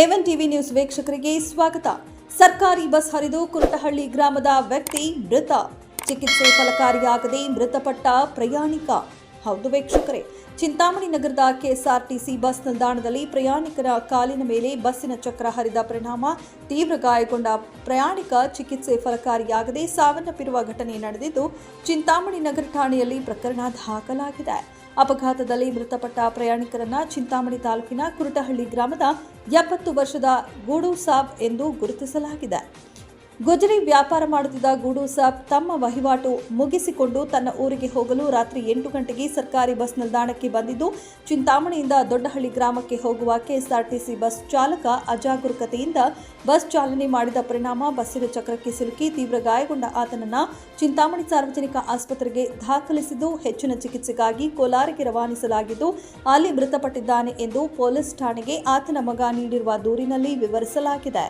A one TV news ವೀಕ್ಷಕರಿಗೆ ಸ್ವಾಗತ. ಸರ್ಕಾರಿ ಬಸ್ ಹರಿದು ಕುರುಟಹಳ್ಳಿ ಗ್ರಾಮದ ವ್ಯಕ್ತಿ ಮೃತ. ಚಿಕಿತ್ಸೆ ಫಲಕಾರಿಯಾಗದೆ ಮೃತಪಟ್ಟ ಪ್ರಯಾಣಿಕ. ಹೌದು ವೀಕ್ಷಕರೇ, ಚಿಂತಾಮಣಿ ನಗರದ ಕೆಎಸ್ಆರ್ಟಿಸಿ ಬಸ್ ನಿಲ್ದಾಣದಲ್ಲಿ ಪ್ರಯಾಣಿಕರ ಕಾಲಿನ ಮೇಲೆ ಬಸ್ಸಿನ ಚಕ್ರ ಹರಿದ ಪರಿಣಾಮ ತೀವ್ರ ಗಾಯಗೊಂಡ ಪ್ರಯಾಣಿಕ ಚಿಕಿತ್ಸೆ ಫಲಕಾರಿಯಾಗದೆ ಸಾವನ್ನಪ್ಪಿರುವ ಘಟನೆ ನಡೆದಿದ್ದು, ಚಿಂತಾಮಣಿ ನಗರ ಠಾಣೆಯಲ್ಲಿ ಪ್ರಕರಣ ದಾಖಲಾಗಿದೆ. ಅಪಘಾತದಲ್ಲಿ ಮೃತಪಟ್ಟ ಪ್ರಯಾಣಿಕರನ್ನ ಚಿಂತಾಮಣಿ ತಾಲೂಕಿನ ಕುರುಟಹಳ್ಳಿ ಗ್ರಾಮದ ಎಪ್ಪತ್ತು ವರ್ಷದ ಗೂಡು ಸಾಬ್ ಎಂದು ಗುರುತಿಸಲಾಗಿದೆ. ಗುಜರಿ ವ್ಯಾಪಾರ ಮಾಡುತ್ತಿದ್ದ ಗೂಡು ಸಾಬ್ ತಮ್ಮ ವಹಿವಾಟು ಮುಗಿಸಿಕೊಂಡು ತನ್ನ ಊರಿಗೆ ಹೋಗಲು ರಾತ್ರಿ ಎಂಟು ಗಂಟೆಗೆ ಸರ್ಕಾರಿ ಬಸ್ ನಿಲ್ದಾಣಕ್ಕೆ ಬಂದಿದ್ದು, ಚಿಂತಾಮಣಿಯಿಂದ ದೊಡ್ಡಹಳ್ಳಿ ಗ್ರಾಮಕ್ಕೆ ಹೋಗುವ ಕೆಎಸ್ಆರ್ಟಿಸಿ ಬಸ್ ಚಾಲಕ ಅಜಾಗರೂಕತೆಯಿಂದ ಬಸ್ ಚಾಲನೆ ಮಾಡಿದ ಪರಿಣಾಮ ಬಸ್ಸಿನ ಚಕ್ರಕ್ಕೆ ಸಿಲುಕಿ ತೀವ್ರ ಗಾಯಗೊಂಡ ಆತನನ್ನು ಚಿಂತಾಮಣಿ ಸಾರ್ವಜನಿಕ ಆಸ್ಪತ್ರೆಗೆ ದಾಖಲಿಸಿದ್ದು, ಹೆಚ್ಚಿನ ಚಿಕಿತ್ಸೆಗಾಗಿ ಕೋಲಾರಿಗೆ ರವಾನಿಸಲಾಗಿದ್ದು, ಅಲ್ಲಿ ಮೃತಪಟ್ಟಿದ್ದಾನೆ ಎಂದು ಪೊಲೀಸ್ ಠಾಣೆಗೆ ಆತನ ಮಗ ನೀಡಿರುವ ದೂರಿನಲ್ಲಿ ವಿವರಿಸಲಾಗಿದೆ.